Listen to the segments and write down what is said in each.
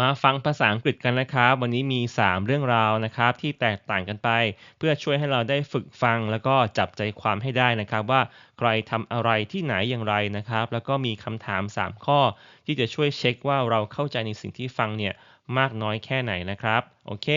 มาฟังภาษาอังกฤษกันนะครับ วันนี้มี 3 เรื่องราวนะครับ ที่แตกต่างกันไป เพื่อช่วยให้เราได้ฝึกฟังแล้วก็จับใจความให้ได้นะครับ ว่าใครทำอะไรที่ไหนอย่างไรนะครับ แล้วก็มีคำถาม 3 ข้อ ที่จะช่วยเช็คว่าเราเข้าใจในสิ่งที่ฟังเนี่ยมากน้อยแค่ไหนนะครับ โอเค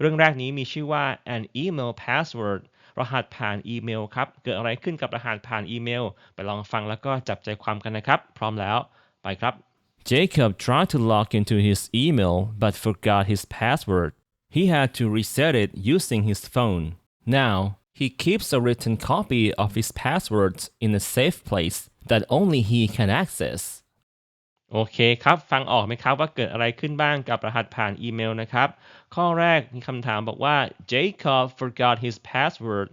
เรื่องแรกนี้มีชื่อว่า an email password รหัสผ่านอีเมลครับ เกิดอะไรขึ้นกับรหัสผ่านอีเมล ไปลองฟังแล้วก็จับใจความกันนะครับ พร้อมแล้ว ไปครับ Jacob tried to log into his email but forgot his password. He had to reset it using his phone. Now, he keeps a written copy of his passwords in a safe place that only he can access. โอเคครับ ฟังออกไหมครับว่าเกิดอะไรขึ้นบ้างกับรหัสผ่านอีเมลนะครับ ข้อแรกมีคำถามบอกว่า Jacob forgot his password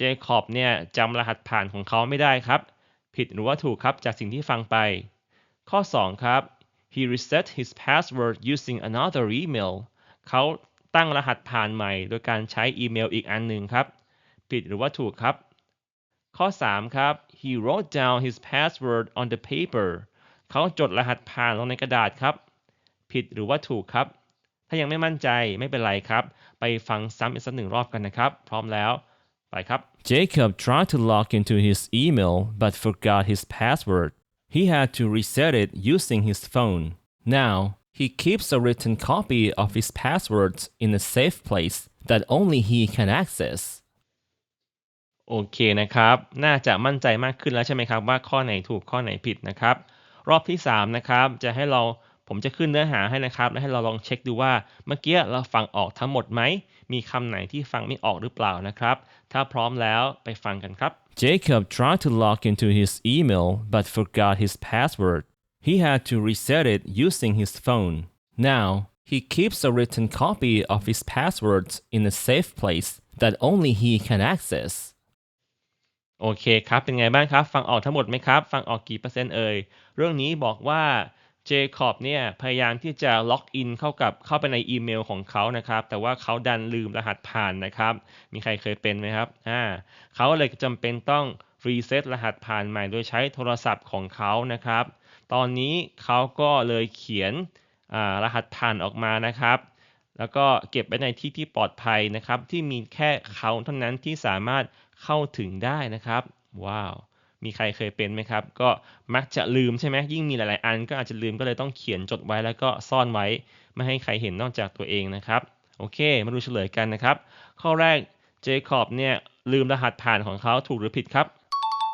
Jacob เนี่ยจำรหัสผ่านของเขาไม่ได้ครับ ผิดหรือว่าถูกครับจากสิ่งที่ฟังไป ข้อ 2 ครับ he reset his password using another email เขาตั้งรหัสผ่านใหม่ โดยการใช้อีเมลอีกอันหนึ่งครับ ผิดหรือว่าถูกครับ ข้อ 3 ครับ he wrote down his password on the paper เขาจดรหัสผ่านลงในกระดาษครับ ผิดหรือว่าถูกครับ ถ้ายังไม่มั่นใจไม่เป็นไรครับ ไปฟังซ้ำอีกสักหนึ่งรอบกันนะครับ พร้อมแล้ว ไปครับ Jacob tried to log into his email but forgot his password. He had to reset it using his phone. Now, he keeps a written copy of his passwords in a safe place that only he can access. โอเคนะครับ น่าจะมั่นใจมากขึ้นแล้วใช่ไหมครับว่าข้อไหนถูกข้อไหนผิดนะครับ รอบที่ 3 นะครับ จะให้เราผมจะขึ้นเนื้อหาให้นะครับ และให้เราลองเช็คดูว่าเมื่อกี้เราฟังออกทั้งหมดไหม มีคำไหนที่ฟังไม่ออกหรือเปล่านะครับ ถ้าพร้อมแล้วไปฟังกันครับ Jacob tried to log into his email but forgot his password. He had to reset it using his phone. Now, he keeps a written copy of his passwords in a safe place that only he can access. โอเคครับ เป็นไงบ้างครับ ฟังออกทั้งหมดไหมครับ ฟังออกกี่เปอร์เซ็นต์เอ่ย เรื่องนี้บอกว่า เจคอบเนี่ยพยายามที่จะล็อกอินเข้ากับเข้าไปในอีเมลของเขานะครับ แต่ว่าเขาดันลืมรหัสผ่านนะครับ มีใครเคยเป็นไหมครับอ่าเขาเลยจำเป็นต้องรีเซ็ตรหัสผ่านใหม่โดยใช้โทรศัพท์ของเขานะครับ ตอนนี้เขาก็เลยเขียนอ่ารหัสผ่านออกมานะครับ แล้วก็เก็บไว้ในที่ที่ปลอดภัยนะครับ ที่มีแค่เขาเท่านั้นที่สามารถเข้าถึงได้นะครับ ว้าว มีใครเคยเป็นไหมครับ ก็มักจะลืมใช่ไหมยิ่งมีหลาย ๆ อันก็อาจจะลืมก็เลยต้องเขียนจดไว้แล้วก็ซ่อนไว้ไม่ให้ใครเห็นนอกจากตัวเองนะครับ โอเค มาดูเฉลยกันนะครับ ข้อแรกเจคอบเนี่ยลืมรหัสผ่านของเขาถูกหรือผิดครับ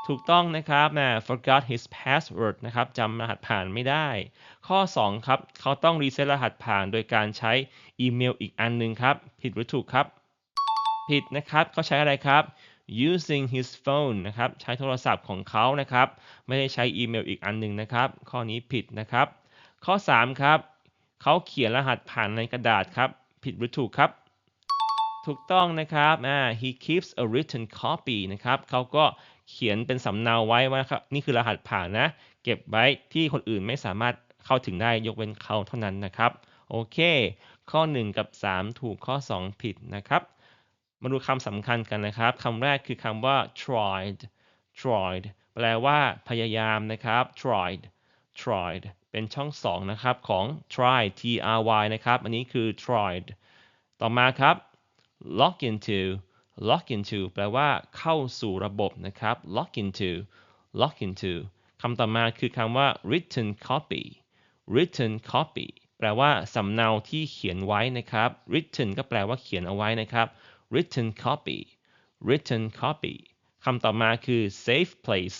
ถูกต้องนะครับนะ forgot his password นะครับจำรหัสผ่านไม่ได้ ข้อ 2 ครับ เขาต้องรีเซ็ตรหัสผ่านโดยการใช้อีเมลอีกอันหนึ่งครับ ผิดหรือถูกครับ ผิดนะครับเขาใช้อะไรครับ using his phone นะครับใช้โทรศัพท์ของเขานะครับ ไม่ได้ใช้อีเมลอีกอันหนึ่งนะครับ ข้อนี้ผิดนะครับ ข้อ 3 ครับเขาเขียนรหัสผ่านในกระดาษครับ ผิดหรือถูกครับ ถูกต้องนะครับอ่า he keeps a written copy นะครับเขาก็เขียนเป็นสำเนาไว้ว่าครับนี่คือรหัสผ่านนะ เก็บไว้ที่คนอื่นไม่สามารถเข้าถึงได้ยกเว้นเขาเท่านั้นนะครับ โอเค ข้อ 1 กับ 3 ถูกข้อ 2 ผิดนะครับ มาดูคำสำคัญกันนะครับคำแรกคือคำว่า tried tried แปลว่าพยายามนะครับ tried tried เป็นช่อง2นะครับของ try t r y นะครับ อันนี้คือ tried ต่อมาครับ log into log into แปลว่าเข้าสู่ระบบนะครับ log into log into คำต่อมาคือคำว่า written copy written copy แปลว่าสำเนาที่เขียนไว้นะครับ written ก็แปลว่าเขียนเอาไว้นะครับ written copy written copy คำต่อมาคือ safe place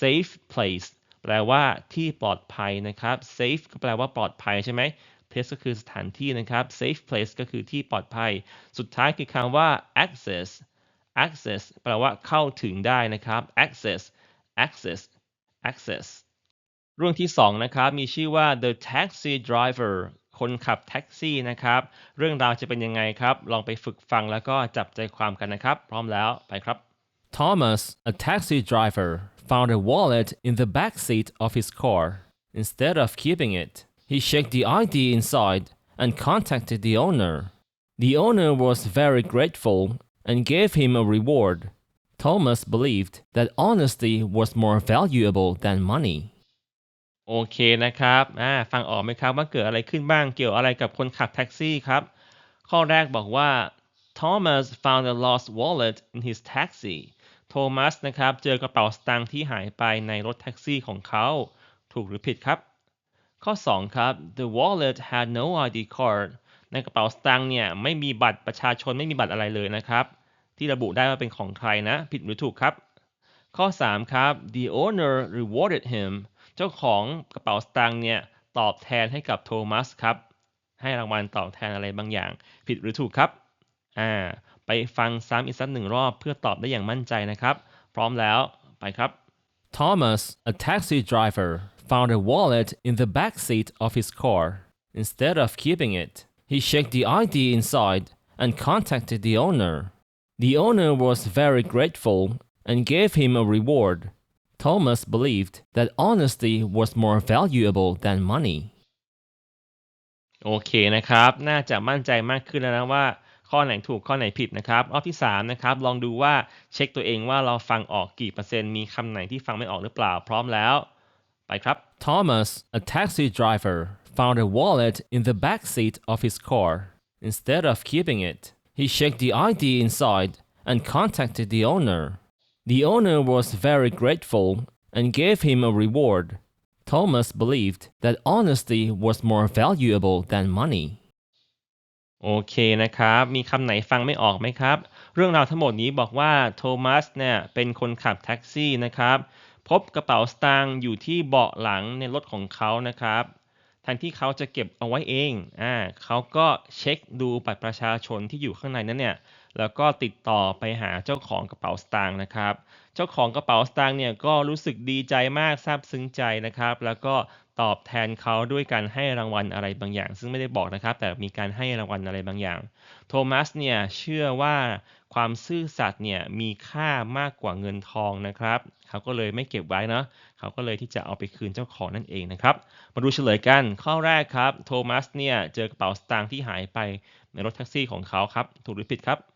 safe place แปลว่าที่ปลอดภัยนะครับ safe ก็แปลว่าปลอดภัยใช่ไหม place ก็คือสถานที่นะครับ safe place ก็คือที่ปลอดภัย สุดท้ายคือคำว่า access access แปลว่าเข้าถึงได้นะครับ access access access เรื่องที่ 2 นะครับ มีชื่อว่า the taxi driver คนขับแท็กซี่นะครับ เรื่องราวจะเป็นยังไงครับ ลองไปฝึกฟังแล้วก็จับใจความกันนะครับ พร้อมแล้วไปครับ Thomas, a taxi driver, found a wallet in the back seat of his car. Instead of keeping it, he checked the ID inside and contacted the owner. The owner was very grateful and gave him a reward. Thomas believed that honesty was more valuable than money. โอเคนะครับอ่าฟังออกไหมครับว่าเกิดอะไรขึ้นบ้างเกี่ยวอะไรกับคนขับแท็กซี่ครับ ข้อแรกบอกว่า Thomas found a lost wallet in his taxi โทมัสนะครับเจอกระเป๋าสตางค์ที่หายไปในรถแท็กซี่ของเขา ถูกหรือผิดครับ ข้อ 2 ครับ the wallet had no ID card ในกระเป๋าสตางค์เนี่ยไม่มีบัตรประชาชนไม่มีบัตรอะไรเลยนะครับ ที่ระบุได้ว่าเป็นของใครนะ ผิดหรือถูกครับ ข้อ 3 ครับ the owner rewarded him เจ้าของกระเป๋าสตางค์เนี่ยตอบแทนให้กับโทมัสครับ ให้รางวัลตอบแทนอะไรบางอย่าง ผิดหรือถูกครับ อ่า ไปฟังซ้ำอีกสักหนึ่งรอบเพื่อตอบได้อย่างมั่นใจนะครับ พร้อมแล้วไปครับ Thomas, a taxi driver, found a wallet in the back seat of his car. Instead of keeping it, he checked the ID inside and contacted the owner. The owner was very grateful and gave him a reward. Thomas believed that honesty was more valuable than money. โอเคนะครับ น่าจะมั่นใจมากขึ้นแล้วนะว่า ข้อไหนถูกข้อไหนผิดนะครับรอบที่ 3 นะครับ ลองดูว่าเช็คตัวเองว่าเราฟังออกกี่เปอร์เซ็นต์ มีคำไหนที่ฟังไม่ออกหรือเปล่า พร้อมแล้ว ไปครับ Thomas, a taxi driver, found a wallet in the back seat of his car. Instead of keeping it, he checked the ID inside and contacted the owner. The owner was very grateful and gave him a reward. Thomas believed that honesty was more valuable than money. โอเคนะครับ มีคำไหนฟังไม่ออกไหมครับ เรื่องราวทั้งหมดนี้บอกว่าโทมัสเนี่ยเป็นคนขับแท็กซี่นะครับ พบกระเป๋าสตางค์อยู่ที่เบาะหลังในรถของเขานะครับแทนที่เขาจะเก็บเอาไว้เอง อ่า เขาก็เช็คดูบัตรประชาชนที่อยู่ข้างในนั้นเนี่ย แล้วก็ติดต่อไปหาเจ้าของกระเป๋าสตางค์นะครับ เจ้าของกระเป๋าสตางค์เนี่ยก็รู้สึกดีใจมากซาบซึ้งใจนะครับ แล้วก็ตอบแทนเขาด้วยการให้รางวัลอะไรบางอย่าง ซึ่งไม่ได้บอกนะครับ แต่มีการให้รางวัลอะไรบางอย่าง โทมัสเนี่ยเชื่อว่าความซื่อสัตย์เนี่ยมีค่ามากกว่าเงินทองนะครับ เขาก็เลยไม่เก็บไว้เนาะเขาก็เลยที่จะเอาไปคืนเจ้าของนั่นเองนะครับ มาดูเฉลยกันข้อแรกครับ โทมัสเนี่ยเจอกระเป๋าสตางค์ที่หายไปในรถแท็กซี่ของเขาครับ ถูกหรือผิดครับ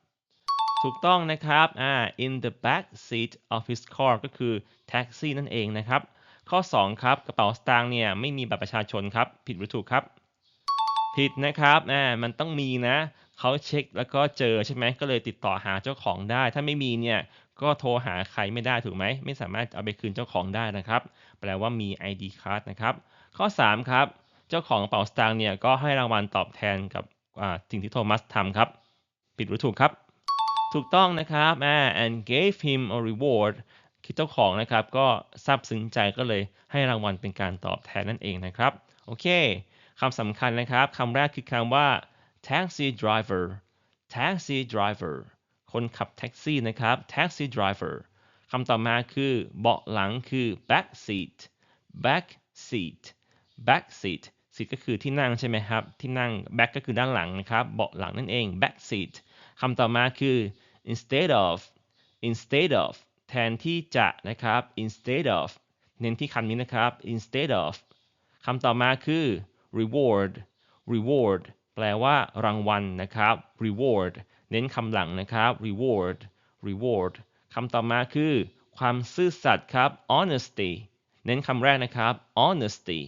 ถูกต้องนะครับอ่า in the back seat of his car ก็คือแท็กซี่นั่นเองนะครับ ข้อ 2 ครับ กระเป๋าสตางค์เนี่ยไม่มีบัตรประชาชนครับ ผิดหรือถูกครับ ผิดนะครับอ่ามันต้องมีนะ เขาเช็คแล้วก็เจอใช่ไหมก็เลยติดต่อหาเจ้าของได้ ถ้าไม่มีเนี่ยก็โทรหาใครไม่ได้ถูกไหม ไม่สามารถเอาไปคืนเจ้าของได้นะครับ แปลว่ามี ID card นะครับ ข้อ 3 ครับ เจ้าของกระเป๋าสตางค์เนี่ยก็ให้รางวัลตอบแทนกับอ่าสิ่งที่โทมัสทำครับ ผิดหรือถูกครับ ถูกต้องนะครับอ่ and gave him a reward คือเจ้าของนะครับ ก็ซาบซึ้งใจก็เลยให้รางวัลเป็นการตอบแทนนั่นเองนะครับ โอเคคำสำคัญนะครับคำแรกคือคำว่า taxi driver taxi driver คนขับแท็กซี่นะครับ taxi driver คำต่อมาคือเบาะหลังคือ back seat back seat back seat seat ก็คือที่นั่งใช่ไหมครับ ที่นั่ง back ก็คือด้านหลังนะครับ เบาะหลังนั่นเอง back seat คำต่อมาคือ instead of instead of แทนที่จะนะครับ instead of เน้นที่คำนี้นะครับ instead of คำต่อมาคือ reward reward แปลว่ารางวัลนะครับ reward เน้นคำหลังนะครับ reward reward คำต่อมาคือ ความซื่อสัตย์ครับ honesty เน้นคำแรกนะครับ honesty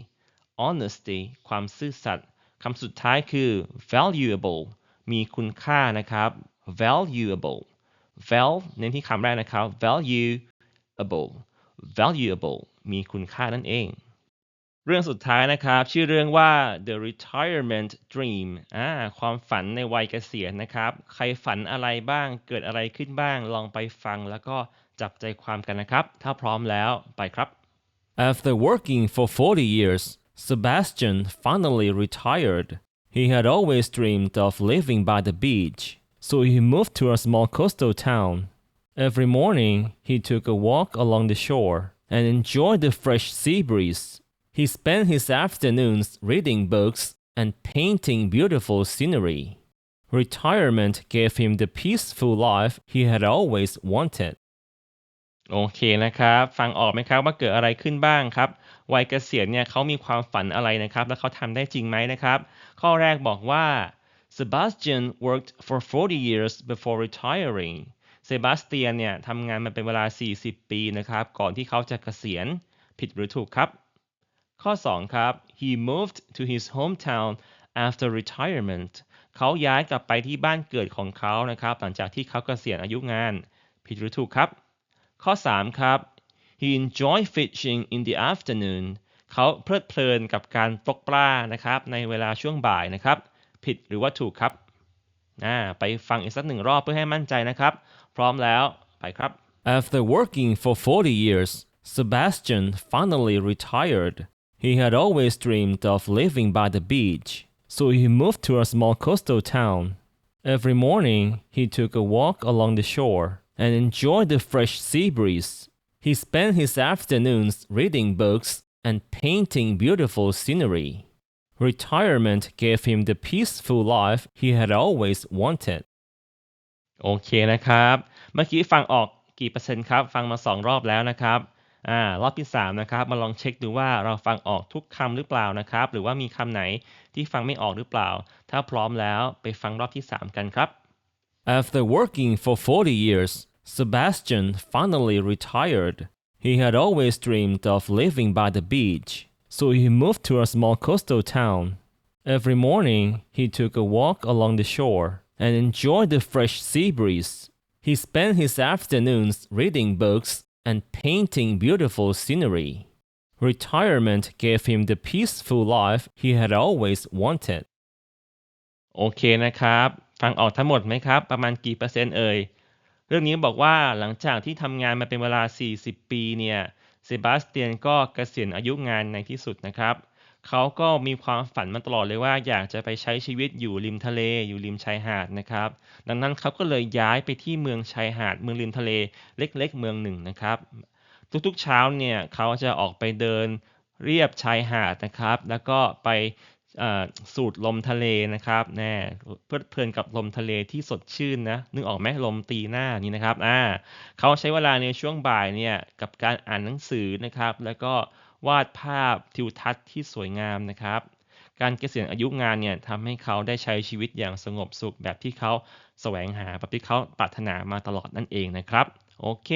honesty ความซื่อสัตย์คำสุดท้ายคือ valuable มีคุณค่านะครับ valuable val เน้นที่คำแรกนะครับ valuable valuable มีคุณค่านั่นเอง เรื่องสุดท้ายนะครับ ชื่อเรื่องว่า the retirement dream อ่าความฝันในวัยเกษียณนะครับ ใครฝันอะไรบ้าง เกิดอะไรขึ้นบ้าง ลองไปฟังแล้วก็จับใจความกันนะครับ ถ้าพร้อมแล้วไปครับ After working for 40 years, Sebastian finally retired. He had always dreamed of living by the beach, so he moved to a small coastal town. Every morning, he took a walk along the shore and enjoyed the fresh sea breeze. He spent his afternoons reading books and painting beautiful scenery. Retirement gave him the peaceful life he had always wanted. โอเคนะครับ ฟังออกไหมครับว่าเกิดอะไรขึ้นบ้างครับ วัยเกษียณเนี่ยเขามีความฝันอะไรนะครับ แล้วเขาทำได้จริงไหมนะครับ ข้อแรกบอกว่า Sebastian worked for 40 years before retiring เซบาสเตียนเนี่ยทำงานมาเป็นเวลา 40 ปีนะครับ ก่อนที่เขาจะเกษียณ ผิดหรือถูกครับ ข้อ 2 ครับ he moved to his hometown after retirement เขาย้ายกลับไปที่บ้านเกิดของเขานะครับ หลังจากที่เขาเกษียณอายุงาน ผิดหรือถูกครับ ข้อ 3 ครับ he enjoyed fishing in the afternoon เขาเพลิดเพลินกับการตกปลานะครับ ในเวลาช่วงบ่ายนะครับ ผิดหรือว่าถูกครับอ่าไปฟังอีกสักหนึ่งรอบเพื่อให้มั่นใจนะครับ พร้อมแล้วไปครับ After working for 40 years, Sebastian finally retired. He had always dreamed of living by the beach, so he moved to a small coastal town. Every morning, he took a walk along the shore and enjoyed the fresh sea breeze. He spent his afternoons reading books and painting beautiful scenery. Retirement gave him the peaceful life he had always wanted. โอเคนะครับ เมื่อกี้ฟังออกกี่เปอร์เซ็นต์ครับ ฟังมา 2 รอบแล้วนะครับ อ่า รอบที่ 3 นะครับ มาลองเช็คดูว่าเราฟังออกทุกคำหรือเปล่านะครับ หรือว่ามีคำไหนที่ฟังไม่ออกหรือเปล่า ถ้าพร้อมแล้วไปฟังรอบที่ 3 กันครับ After working for 40 years, Sebastian finally retired. He had always dreamed of living by the beach, so he moved to a small coastal town. Every morning, he took a walk along the shore and enjoyed the fresh sea breeze. He spent his afternoons reading books and painting beautiful scenery. Retirement gave him the peaceful life he had always wanted. โอเคนะครับ ฟังออกทั้งหมดไหมครับ ประมาณกี่เปอร์เซ็นต์เอ่ย เรื่องนี้บอกว่าหลังจากที่ทำงานมาเป็นเวลา 40 ปีเนี่ย เซบาสเตียนก็เกษียณอายุงานในที่สุดนะครับ เขาก็มีความฝันมาตลอดเลยว่าอยากจะไปใช้ชีวิตอยู่ริมทะเลอยู่ริมชายหาดนะครับ ดังนั้นเขาก็เลยย้ายไปที่เมืองชายหาดเมืองริมทะเลเล็ก ๆ เมืองหนึ่งนะครับ ทุกๆเช้าเนี่ยเขาจะออกไปเดินเรียบชายหาดนะครับ แล้วก็ไป สูดลมทะเลนะครับแน่เพลิดเพลินกับลมทะเลที่สดชื่นนะนึกออกไหมลมตีหน้านี่นะครับอ่าเขาใช้เวลาในช่วงบ่ายเนี่ยกับการอ่านหนังสือนะครับ แล้วก็วาดภาพทิวทัศน์ที่สวยงามนะครับ การเกษียณอายุงานเนี่ยทำให้เขาได้ใช้ชีวิตอย่างสงบสุขแบบที่เขาแสวงหาแบบที่เขาปรารถนามาตลอดนั่นเองนะครับ โอเค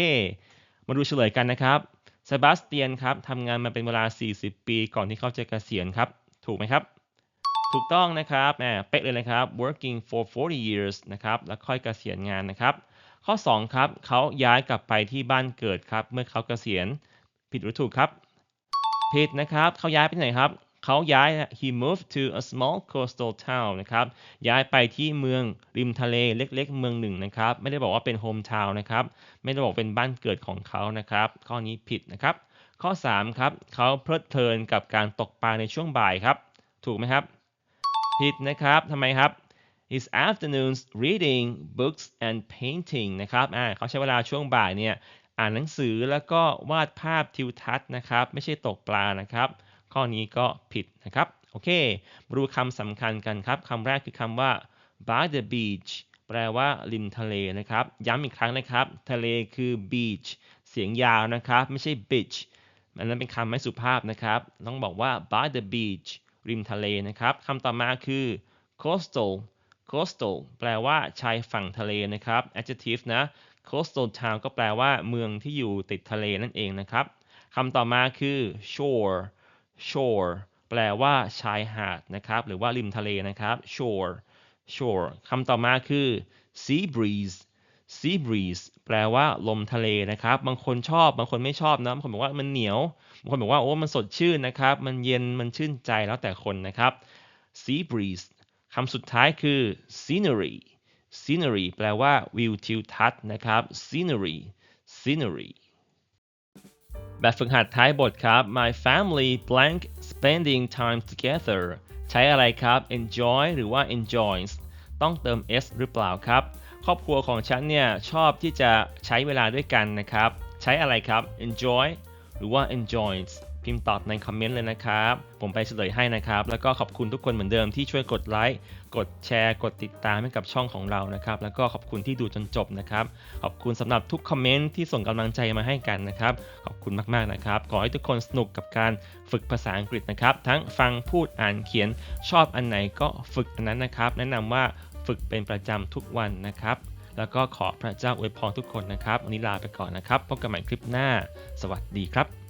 มาดูเฉลยกันนะครับเซบาสเตียนครับทำงานมาเป็นเวลา 40 ปีก่อนที่เขาจะเกษียณครับ ถูกไหมครับ ถูกต้องนะครับแหมเป๊ะเลยนะครับ working for 40 years นะครับ แล้วค่อยเกษียณงานนะครับ ข้อ 2 ครับ เขาย้ายกลับไปที่บ้านเกิดครับ เมื่อเขาเกษียณ ผิดหรือถูกครับ ผิดนะครับ เขาย้ายไปไหนครับ เขาย้าย he moved to a small coastal town นะครับ ย้ายไปที่เมืองริมทะเลเล็กๆ เมืองหนึ่งนะครับ ไม่ได้บอกว่าเป็น home town นะครับ ไม่ได้บอกเป็นบ้านเกิดของเขานะครับ ข้อนี้ผิดนะครับ ข้อ 3 ครับ เขาเพลิดเพลินกับการตกปลาในช่วงบ่ายครับ ถูกไหมครับ ผิดนะครับทำไมครับ his afternoons reading books and painting นะครับอ่าเขาใช้เวลาช่วงบ่ายเนี่ยอ่านหนังสือแล้วก็วาดภาพทิวทัศน์นะครับ ไม่ใช่ตกปลานะครับ ข้อนี้ก็ผิดนะครับ โอเค มาดูคำสำคัญกันครับคำแรกคือคำว่า by the beach แปลว่าริมทะเลนะครับ ย้ำอีกครั้งนะครับ ทะเลคือ beach เสียงยาวนะครับ ไม่ใช่ beach อันนั้นเป็นคำไม่สุภาพนะครับ ต้องบอกว่า by the beach ริมทะเลนะครับคำต่อมาคือ coastal coastal แปลว่าชายฝั่งทะเลนะครับ adjective นะ coastal town ก็แปลว่าเมืองที่อยู่ติดทะเลนั่นเองนะครับคำต่อมาคือ shore shore แปลว่าชายหาดนะครับ หรือว่าริมทะเลนะครับ shore shore คำต่อมาคือ sea breeze sea breeze แปลว่าลมทะเลนะครับ บางคนชอบ บางคนไม่ชอบนะ บางคนบอกว่ามันเหนียว บางคนบอกว่าโอ้มันสดชื่นนะครับ มันเย็น มันชื่นใจแล้วแต่คนนะครับ sea breeze คำสุดท้ายคือ scenery scenery แปลว่าวิวทิวทัศน์นะครับ scenery scenery แบบฝึกหัดท้ายบทครับ my family blank spending time together ใช้อะไรครับ enjoy หรือว่า enjoys ต้องเติม s หรือเปล่าครับ ครอบครัวของฉันเนี่ยชอบที่จะใช้เวลาด้วยกันนะครับ ใช้อะไรครับ enjoy หรือว่า enjoys พิมพ์ตอบในคอมเมนต์เลยนะครับ ผมไปเฉลยให้นะครับ แล้วก็ขอบคุณทุกคนเหมือนเดิมที่ช่วยกดไลค์ กดแชร์ กดติดตามให้กับช่องของเรานะครับ แล้วก็ขอบคุณที่ดูจนจบนะครับ ขอบคุณสำหรับทุกคอมเมนต์ที่ส่งกำลังใจมาให้กันนะครับ ขอบคุณมากๆนะครับ ขอให้ทุกคนสนุกกับการฝึกภาษาอังกฤษนะครับ ทั้งฟัง พูด อ่าน เขียน ชอบอันไหนก็ฝึกอันนั้นนะครับ แนะนำว่า ฝึกเป็นประจำทุกวันนะครับ แล้วก็ขอพระเจ้าอวยพรทุกคนนะครับ วันนี้ลาไปก่อนนะครับ พบกันใหม่คลิปหน้า สวัสดีครับ